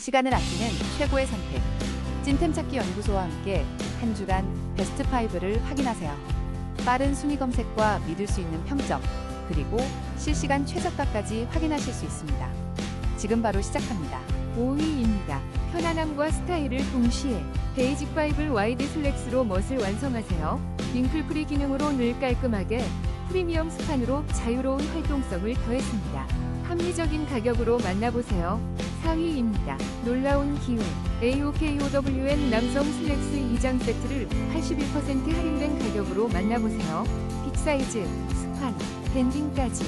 시간을 아끼는 최고의 선택. 찐템 찾기 연구소와 함께 한 주간 베스트 5를 확인하세요. 빠른 순위 검색과 믿을 수 있는 평점, 그리고 실시간 최저가까지 확인하실 수 있습니다. 지금 바로 시작합니다. 5위입니다. 편안함과 스타일을 동시에 베이직 파이블 와이드 슬랙스로 멋을 완성하세요. 윙클 프리 기능으로 늘 깔끔하게 프리미엄 스판으로 자유로운 활동성을 더했습니다. 합리적인 가격으로 만나보세요. 4위입니다. 놀라운 기회 AOKOWN 남성 슬랙스 2장 세트를 81% 할인된 가격으로 만나보세요. 빅 사이즈, 스판, 밴딩까지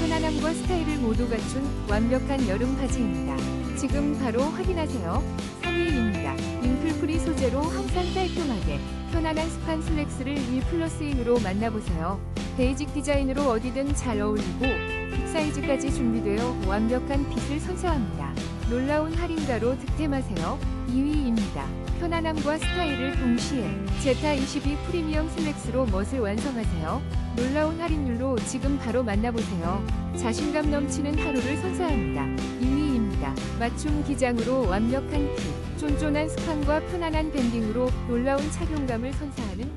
편안함과 스타일을 모두 갖춘 완벽한 여름 바지입니다. 지금 바로 확인하세요. 3위입니다. 윙클프리 소재로 항상 깔끔하게 편안한 스판 슬랙스를 1 플러스 1으로 만나보세요. 베이직 디자인으로 어디든 잘 어울리고 빅 사이즈까지 준비되어 완벽한 핏을 선사합니다. 놀라운 할인가로 득템하세요. 2위입니다. 편안함과 스타일을 동시에 제타 22 프리미엄 슬랙스로 멋을 완성하세요. 놀라운 할인율로 지금 바로 만나보세요. 자신감 넘치는 하루를 선사합니다. 2위입니다. 맞춤 기장으로 완벽한 핏, 쫀쫀한 스판과 편안한 밴딩으로 놀라운 착용감을 선사하는